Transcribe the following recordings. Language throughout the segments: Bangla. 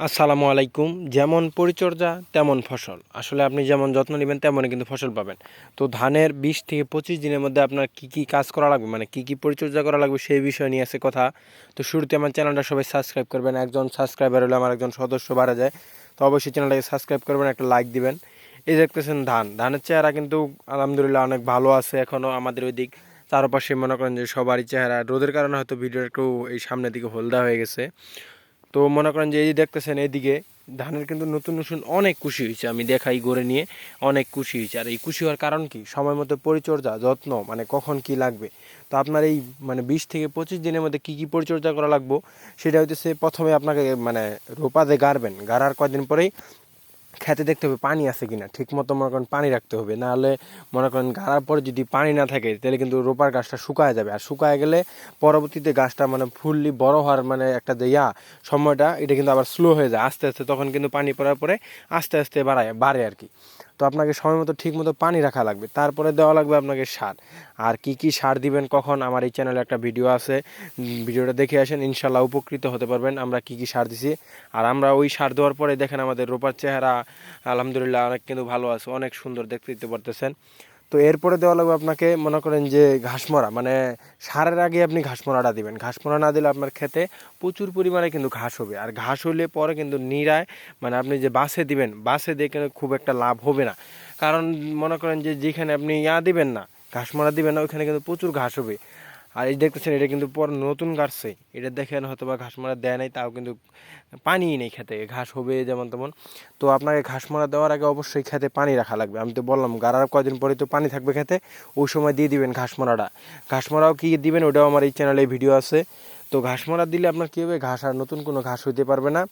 আসসালামু আলাইকুম। যেমন পরিচর্যা, তেমন ফসল। আসলে আপনি যেমন যত্ন নেবেন, তেমনই কিন্তু ফসল পাবেন। তো ধানের বিশ থেকে পঁচিশ দিনের মধ্যে আপনার কি কি কাজ করা লাগবে? মানে কি কি পরিচর্যা করা লাগবে সেই বিষয় নিয়ে আছে কথা। তো শুরুতে আমার চ্যানেলটা সবাই সাবস্ক্রাইব করবেন। একজন সাবস্ক্রাইবার হলে আমার একজন সদস্য বাড়া যায়। তো অবশ্যই চ্যানেলটাকে সাবস্ক্রাইব করবেন, একটা লাইক দিবেন। এই দেখতেছেন ধান। ধানের চেহারা কিন্তু আলহামদুলিল্লাহ অনেক ভালো আছে এখনও আমাদের ওই দিক চারপাশে মনে করেন যে সবারই চেহারা। রোদের কারণে হয়তো ভিডিও একটু এই সামনের দিকে হলদা হয়ে গেছে। তো মনে করেন যে এই যে দেখতেছেন এইদিকে, ধানের কিন্তু নতুন নতুন অনেক খুশি হয়েছে, আমি দেখাই গড়ে নিয়ে অনেক খুশি হয়েছে। আর এই খুশি হওয়ার কারণ কি? সময় মতো পরিচর্যা, যত্ন মানে কখন কি লাগবে? তো আপনার এই মানে বিশ থেকে পঁচিশ দিনের মধ্যে কি কি পরিচর্যা করা লাগবো? সেটা হইতেছে প্রথমে আপনাকে মানে রোপাতে গাড়বেন। গাড়ার কয়দিন পরেই খেতে দেখতে হবে পানি আছে কিনা ঠিক মতো মনে করেন পানি রাখতে হবে, নাহলে মনে করেন গাড়ার পরে যদি পানি না থাকে, তাহলে কিন্তু রোপার গাছটা শুকায় যাবে। আর শুকায় গেলে পরবর্তীতে গাছটা মানে ফুললি বড় হওয়ার মানে একটা যে ইয়া, সময়টা, এটা কিন্তু আবার স্লো হয়ে যায়, আস্তে আস্তে তখন কিন্তু পানি পড়ার পরে আস্তে আস্তে বাড়ায়, বাড়ে আর কি। তো আপনাকে সময় মতো ঠিক মতো পানি রাখা লাগবে। তারপরে দেওয়া লাগবে আপনাকে সার। আর কি কি সার দিবেন, কখন আমার এই চ্যানেলে একটা ভিডিও আছে। ভিডিওটা দেখে আসেন, ইনশাল্লাহ উপকৃত হতে পারবেন। আমরা কি কি সার দিছি। আর আমরা ওই সার দেওয়ার পরে দেখেন আমাদের রোপার চেহারা, আলহামদুলিল্লাহ অনেক কিন্তু ভালো আছে, অনেক সুন্দর দেখতে দিতে পারতেছেন। তো এরপরে দেওয়া লাগবে আপনাকে মনে করেন যে ঘাসমরা মানে সারের আগে আপনি ঘাসমরাটা দিবেন। ঘাসমরা না দিলে আপনার খেতে প্রচুর পরিমাণে কিন্তু ঘাস হবে। আর ঘাস হলে পরে কিন্তু নিরায় মানে আপনি যে বাসে দিবেন, বাসে দিয়ে কিন্তু খুব একটা লাভ হবে না। কারণ মনে করেন যে যেখানে আপনি ইয়া দিবেন না, ঘাসমরা দিবেন না ওইখানে কিন্তু প্রচুর ঘাস হবে। আর এই দেখতেছেন, এটা কিন্তু পর নতুন গাছছে এটা দেখেন হয়তো বা ঘাস মারা দেয় নাই, তাও কিন্তু পানি নেই খেতে। ঘাস হবে যেমন তেমন। তো আপনাকে ঘাস মারা দেওয়ার আগে অবশ্যই খেতে পানি রাখা লাগবে। আমি তো বললাম, গাড়ার কয়দিন পরে তো পানি থাকবে খেতে, ওই সময় দিয়ে দিবেন ঘাস মারাটা। ঘাস মারাও কি দিবেন, ওটাও আমার এই চ্যানেলে ভিডিও আছে। তো ঘাস মারা দিলে আপনার কী হবে, ঘাস আর নতুন কোনো ঘাস হইতে পারবে না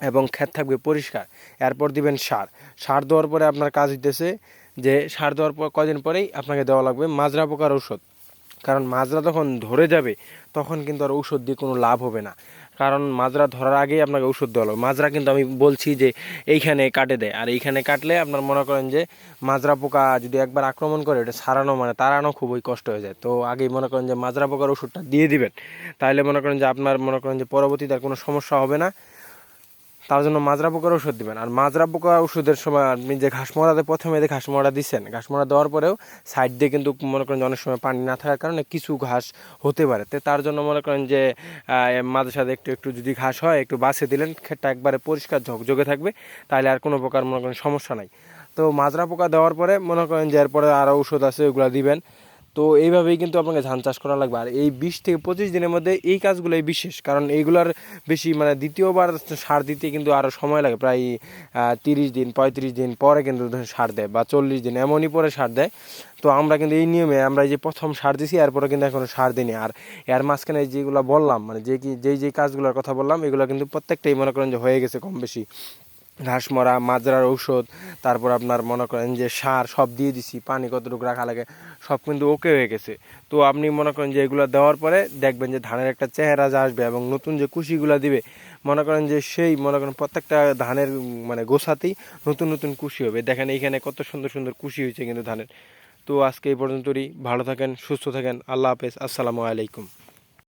এবং ক্ষেত থাকবে পরিষ্কার। এরপর দিবেন সার। সার দেওয়ার পরে আপনার কাজ হইতেছে যে, সার দেওয়ার পর কদিন পরেই আপনাকে দেওয়া লাগবে মাজরা পোকার ঔষধ। কারণ মাজরা যখন ধরে যাবে, তখন কিন্তু আর ঔষধ দিয়ে কোনো লাভ হবে না। কারণ মাজরা ধরার আগেই আপনাকে ঔষধ দেওয়া লাগবে। মাজরা কিন্তু আমি বলছি যে, এইখানে কাটে দেয়। আর এইখানে কাটলে আপনার মনে করেন যে, মাজরা পোকা যদি একবার আক্রমণ করে, এটা সারানো মানে তাড়ানো খুবই কষ্ট হয়ে যায়। তো আগেই মনে করেন যে, মাজরা পোকার ওষুধটা দিয়ে দিবেন। তাহলে মনে করেন যে, আপনার মনে করেন যে, পরবর্তীতে আর কোনো সমস্যা হবে না। তার জন্য মাজরা পোকার ওষুধ দিবেন। আর মাজরা পোকা ওষুধের সময় আপনি যে ঘাস মরাতে প্রথমে যে ঘাস মরা দিচ্ছেন ঘাস মরা দেওয়ার পরেও সাইড দিয়ে কিন্তু মনে করেন অনেক সময় পানি না থাকার কারণে কিছু ঘাস হতে পারে। তো তার জন্য মনে করেন যে মাঝে সাথে একটু একটু যদি ঘাস হয়, একটু বাছে দিলেন ক্ষেতটা একবারে পরিষ্কার ঝকঝকে থাকবে, তাহলে আর কোনো প্রকার মনে করেন সমস্যা নাই। তো মাজরা পোকা দেওয়ার পরে মনে করেন যে এরপরে আরও ওষুধ আছে, ওগুলো দিবেন। তো এইভাবেই কিন্তু আপনাকে ধান চাষ করা লাগবে। আর এই বিশ থেকে পঁচিশ দিনের মধ্যে এই কাজগুলোই বিশেষ, কারণ এইগুলার বেশি মানে দ্বিতীয়বার সার দিতে কিন্তু আরও সময় লাগে, প্রায় তিরিশ দিন, পঁয়ত্রিশ দিন পরে কিন্তু সার দেয় বা চল্লিশ দিন, এমনই পরে সার দেয়। তো আমরা কিন্তু এই নিয়মে আমরা যে প্রথম সার দিছি, এরপরে কিন্তু এখনও সার দিইনি। আর এর মাঝখানে যেগুলো বললাম মানে যে কি, যেই যেই কাজগুলোর কথা বললাম, এগুলো কিন্তু প্রত্যেকটাই মনে করেন যে হয়ে গেছে কম বেশি। ঘাস মরা, মাজরার ঔষধ, তারপর আপনার মনে করেন যে সার সব দিয়ে দিছি, পানি কতটুকু রাখা লাগে, সব কিন্তু ওকে হয়ে গেছে। তো আপনি মনে করেন যে এগুলো দেওয়ার পরে দেখবেন যে ধানের একটা চেহারা যা আসবে এবং নতুন যে কুশিগুলো দিবে, মনে করেন যে সেই মনে করেন প্রত্যেকটা ধানের মানে গোছাতেই নতুন নতুন কুশি হবে। দেখেন এইখানে কত সুন্দর সুন্দর কুশি হয়েছে কিন্তু ধানের। তো আজকে এই পর্যন্তই, ভালো থাকেন, সুস্থ থাকেন, আল্লাহ হাফেজ, আসসালামু আলাইকুম।